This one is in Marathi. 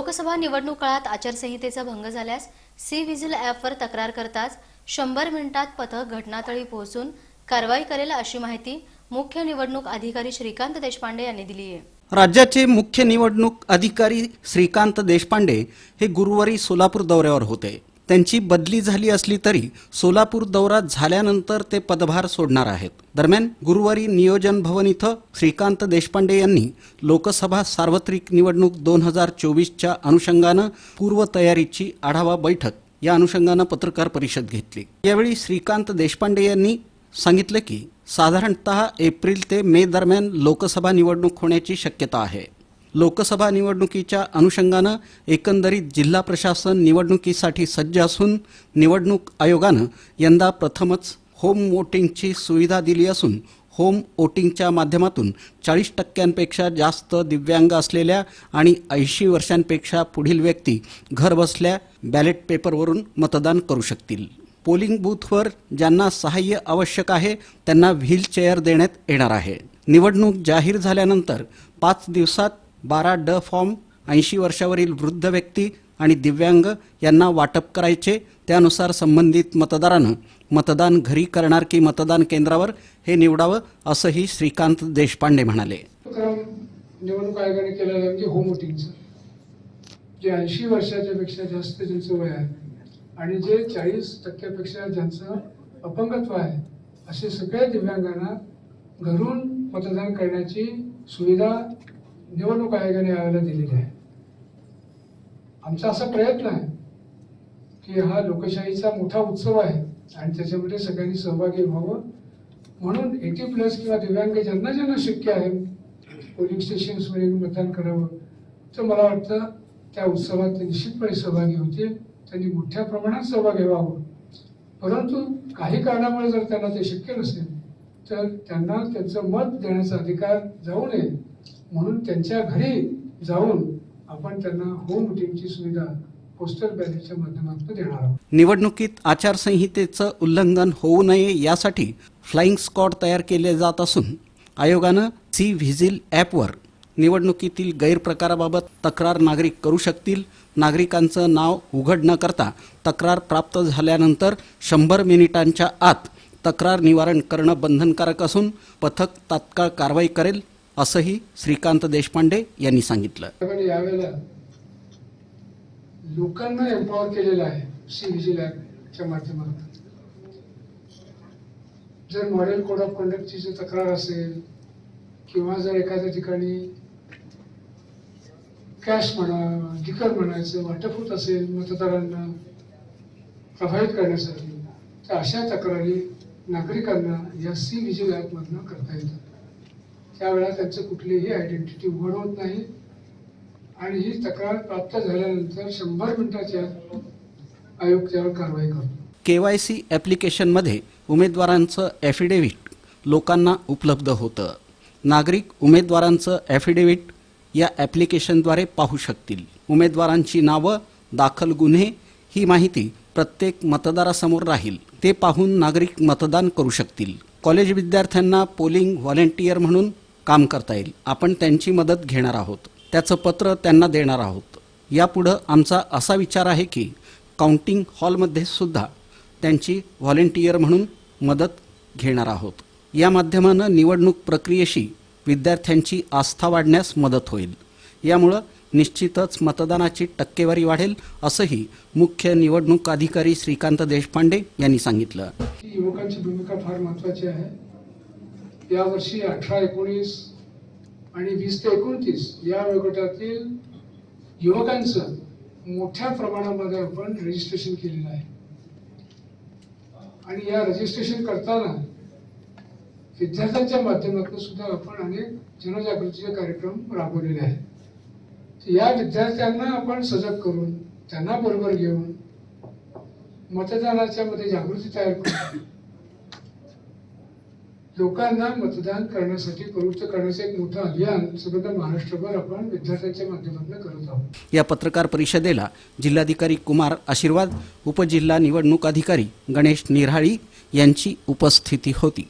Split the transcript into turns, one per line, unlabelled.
लोकसभा निवडणूक काळात आचारसंहितेचा भंग झाल्यास सी व्हिजिल ॲपवर तक्रार करताच शंभर मिनिटात पथक घटनास्थळी पोहोचून कारवाई करेल अशी माहिती मुख्य निवडणूक अधिकारी श्रीकांत देशपांडे यांनी दिली आहे.
राज्याचे मुख्य निवडणूक अधिकारी श्रीकांत देशपांडे हे गुरुवारी सोलापूर दौऱ्यावर होते. त्यांची बदली झाली असली तरी सोलापूर दौरा झाल्यानंतर ते पदभार सोडणार आहेत. दरम्यान गुरुवारी नियोजन भवन इथं श्रीकांत देशपांडे यांनी लोकसभा सार्वत्रिक निवडणूक दोन हजार चोवीसच्या अनुषंगानं पूर्वतयारीची आढावा बैठक या अनुषंगानं पत्रकार परिषद घेतली. यावेळी श्रीकांत देशपांडे यांनी सांगितलं की साधारणतः एप्रिल ते मे दरम्यान लोकसभा निवडणूक होण्याची शक्यता आहे. लोकसभा निवडणुकीच्या अनुषंगानं एकंदरीत जिल्हा प्रशासन निवडणुकीसाठी सज्ज असून निवडणूक आयोगानं यंदा प्रथमच होम वोटिंगची सुविधा दिली असून होम वोटिंगच्या माध्यमातून चाळीस टक्क्यांपेक्षा जास्त दिव्यांग असलेल्या आणि ऐंशी वर्षांपेक्षा पुढील व्यक्ती घरबसल्या बॅलेट पेपरवरून मतदान करू शकतील. पोलिंग बूथवर ज्यांना सहाय्य आवश्यक आहे त्यांना व्हीलचेअर देण्यात येणार आहे. निवडणूक जाहीर झाल्यानंतर पाच दिवसात बारा ड फॉर्म ऐंशी वर्षावरील वृद्ध व्यक्ती आणि दिव्यांग यांना वाटप करायचे. त्यानुसार संबंधित मतदारानं मतदान घरी करणार की मतदान केंद्रावर हे निवडावं असंही श्रीकांत देशपांडे म्हणाले.
निवडणूक आयोगाने केलेलं म्हणजे होम वोटिंगचं जे ऐंशी वर्षाच्या पेक्षा जास्त ज्यांचं वय आहे आणि जे चाळीस टक्क्यापेक्षा ज्यांचं अपंगत्व आहे असे सगळ्या दिव्यांगांना घरून मतदान करण्याची सुविधा निवडणूक आयोगाने आयोगाला दिलेली आहे. आमचा असा प्रयत्न आहे की हा लोकशाहीचा मोठा उत्सव आहे आणि त्याच्यामध्ये सगळ्यांनी सहभागी व्हावं. म्हणून एटी प्लस किंवा दिव्यांग ज्यांना ज्यांना शक्य आहे पोलिंग स्टेशन्समध्ये मतदान करावं. तर मला वाटतं त्या उत्सवात ते निश्चितपणे सहभागी होतील. त्यांनी मोठ्या प्रमाणात सहभागी व्हावं. परंतु काही कारणामुळे जर त्यांना ते शक्य नसेल तर त्यांना त्यांचं मत देण्याचा अधिकार जाऊ नये. म्हणून त्यांच्या घरी जाऊन आपण त्यांना होम वोटिंगची सुविधा पोस्टल बॅलेटच्या माध्यमातून देणार आहोत.
निवडणुकीत आचारसंहितेचं उल्लंघन होऊ नये यासाठी फ्लाइंग स्क्वॉड तयार केले जात असून आयोगानं सी व्हिजिल ॲपवर निवडणुकीतील गैरप्रकाराबाबत तक्रार नागरिक करू शकतील. नागरिकांचं नाव उघड न करता तक्रार प्राप्त झाल्यानंतर शंभर मिनिटांच्या आत तक्रार निवारण करणं बंधनकारक असून पथक तात्काळ कारवाई करेल. असंही श्रीकांत देशपांडे यांनी सांगितलं.
यावेळेला लोकांना एम्पॉवर केलेलं आहे सी व्हिजिल ॲपच्या माध्यमातून. जर मॉडेल कोड ऑफ कंडक्टची जर तक्रार असेल किंवा जर एखाद्या ठिकाणी कॅश म्हणा लिकर म्हणायचं वाटप होत असेल मतदारांना प्रभावित करण्यासाठी तर अशा तक्रारी नागरिकांना या सी व्हिजिल ॲपमधनं करता येतात. त्यावेळेला त्यांचं कुठलीही आयडेंटिटी उघड होत नाही. आणि ही तक्रार प्राप्त झाल्यानंतर शंभर मिनिटाच्या आयोग त्यावर कारवाई करतो.
के वाय सी ॲप्लिकेशनमध्ये उमेदवारांचं ॲफिडेव्हिट लोकांना उपलब्ध होतं. नागरिक उमेदवारांचं ॲफिडेव्हिट या ॲप्लिकेशनद्वारे पाहू शकतील. उमेदवारांची नावं दाखल गुन्हे ही माहिती प्रत्येक मतदारासमोर राहील. ते पाहून नागरिक मतदान करू शकतील. कॉलेज विद्यार्थ्यांना पोलिंग व्हॉलेंटियर म्हणून काम करता येईल. आपण त्यांची मदत घेणार आहोत. त्याचं पत्र त्यांना देणार आहोत. यापुढं आमचा असा विचार आहे की काउंटिंग हॉलमध्ये सुद्धा त्यांची व्हॉलेंटियर म्हणून मदत घेणार आहोत. या माध्यमानं निवडणूक प्रक्रियेशी विद्यार्थ्यांची आस्था वाढण्यास मदत होईल. यामुळं निश्चितच मतदानाची टक्केवारी वाढेल असंही मुख्य निवडणूक अधिकारी श्रीकांत देशपांडे यांनी सांगितलं.
युवकांची भूमिका फार महत्वाची आहे. यावर्षी अठरा एकोणीस आणि वीस ते एकोणतीस या वयोगटातील युवकांचं मोठ्या प्रमाणामध्ये आपण रजिस्ट्रेशन केलेलं आहे. आणि या रजिस्ट्रेशन करताना विद्यार्थ्यांच्या माध्यमातून सुद्धा आपण अनेक जनजागृतीचे कार्यक्रम राबवलेले आहेत. या विद्यार्थ्यांना आपण सजग करून त्यांना बरोबर घेऊन मतदानाच्या मध्ये जागृती तयार करून लोकांना मतदान करण्यासाठी प्रवृत्त करण्याचं एक मोठं अभियान सगळं महाराष्ट्रभर आपण विद्यार्थ्यांच्या माध्यमातून करत आहोत.
या पत्रकार परिषदेला जिल्हाधिकारी कुमार आशीर्वाद उपजिल्हा निवडणूक अधिकारी गणेश निराळी यांची उपस्थिती होती.